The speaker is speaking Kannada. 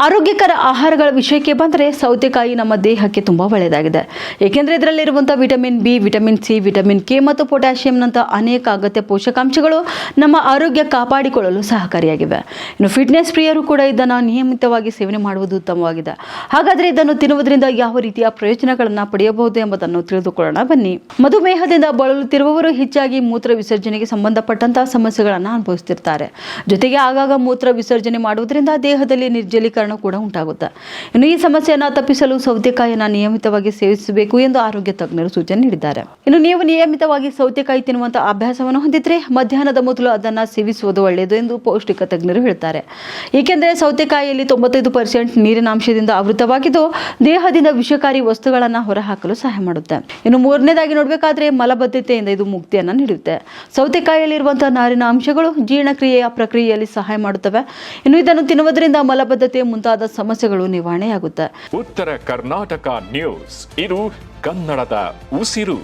ಆರೋಗ್ಯಕರ ಆಹಾರಗಳ ವಿಷಯಕ್ಕೆ ಬಂದರೆ ಸೌತೆಕಾಯಿ ನಮ್ಮ ದೇಹಕ್ಕೆ ತುಂಬ ಒಳ್ಳೆಯದಾಗಿದೆ. ಏಕೆಂದರೆ ಇದರಲ್ಲಿರುವಂಥ vitamin B, vitamin C, vitamin K ಮತ್ತು ಪೊಟ್ಯಾಷಿಯಂನಂಥ ಅನೇಕ ಅಗತ್ಯ ಪೋಷಕಾಂಶಗಳು ನಮ್ಮ ಆರೋಗ್ಯ ಕಾಪಾಡಿಕೊಳ್ಳಲು ಸಹಕಾರಿಯಾಗಿವೆ. ಇನ್ನು ಫಿಟ್ನೆಸ್ ಪ್ರಿಯರು ಕೂಡ ಇದನ್ನು ನಿಯಮಿತವಾಗಿ ಸೇವನೆ ಮಾಡುವುದು ಉತ್ತಮವಾಗಿದೆ. ಹಾಗಾದರೆ ಇದನ್ನು ತಿನ್ನುವುದರಿಂದ ಯಾವ ರೀತಿಯ ಪ್ರಯೋಜನಗಳನ್ನು ಪಡೆಯಬಹುದು ಎಂಬುದನ್ನು ತಿಳಿದುಕೊಳ್ಳೋಣ. ಬನ್ನಿ. ಮಧುಮೇಹದಿಂದ ಬಳಲುತ್ತಿರುವವರು ಹೆಚ್ಚಾಗಿ ಮೂತ್ರ ವಿಸರ್ಜನೆಗೆ ಸಂಬಂಧಪಟ್ಟಂತಹ ಸಮಸ್ಯೆಗಳನ್ನು ಅನುಭವಿಸುತ್ತಿರ್ತಾರೆ ಜೊತೆಗೆ ಆಗಾಗ ಮೂತ್ರ ವಿಸರ್ಜನೆ ಮಾಡುವುದರಿಂದ ದೇಹದಲ್ಲಿ ನಿರ್ಜಲೀಕರಣ ಕೂಡ ಉಂಟಾಗುತ್ತೆ. ಇನ್ನು ಈ ಸಮಸ್ಯೆಯನ್ನು ತಪ್ಪಿಸಲು ಸೌತೆಕಾಯಿಯನ್ನು ನಿಯಮಿತವಾಗಿ ಸೇವಿಸಬೇಕು ಎಂದು ಆರೋಗ್ಯ ತಜ್ಞರು ಸೂಚನೆ ನೀಡಿದ್ದಾರೆ. ಇನ್ನು ನೀವು ನಿಯಮಿತವಾಗಿ ಸೌತೆಕಾಯಿ ತಿನ್ನುವಂತಹ ಅಭ್ಯಾಸವನ್ನು ಹೊಂದಿದ್ರೆ ಮಧ್ಯಾಹ್ನದ ಮೊದಲು ಅದನ್ನು ಸೇವಿಸುವುದು ಒಳ್ಳೆಯದು ಎಂದು ಪೌಷ್ಟಿಕ ತಜ್ಞರು ಹೇಳ್ತಾರೆ. ಏಕೆಂದರೆ ಸೌತೆಕಾಯಿಯಲ್ಲಿ ತೊಂಬತ್ತೈದು ಪರ್ಸೆಂಟ್ ನೀರಿನ ಅಂಶದಿಂದ ಆವೃತವಾಗಿದ್ದು ದೇಹದಿಂದ ವಿಷಕಾರಿ ವಸ್ತುಗಳನ್ನು ಹೊರಹಾಕಲು ಸಹಾಯ ಮಾಡುತ್ತೆ. ಇನ್ನು ಮೂರನೇದಾಗಿ ನೋಡಬೇಕಾದ್ರೆ ಮಲಬದ್ಧತೆಯಿಂದ ಇದು ಮುಕ್ತಿಯನ್ನು ನೀಡುತ್ತೆ. ಸೌತೆಕಾಯಿಯಲ್ಲಿರುವಂತಹ ನಾರಿನ ಅಂಶಗಳು ಜೀರ್ಣಕ್ರಿಯೆಯ ಪ್ರಕ್ರಿಯೆಯಲ್ಲಿ ಸಹಾಯ ಮಾಡುತ್ತವೆ. ಇನ್ನು ಇದನ್ನು ತಿನ್ನುವುದರಿಂದ ಮಲಬದ್ಧತೆ ಮುಂತಾದ ಸಮಸ್ಯೆಗಳು ನಿವಾರಣೆಯಾಗುತ್ತೆ. ಉತ್ತರ ಕರ್ನಾಟಕ ನ್ಯೂಸ್. ಇದು ಕನ್ನಡದ ಉಸಿರು.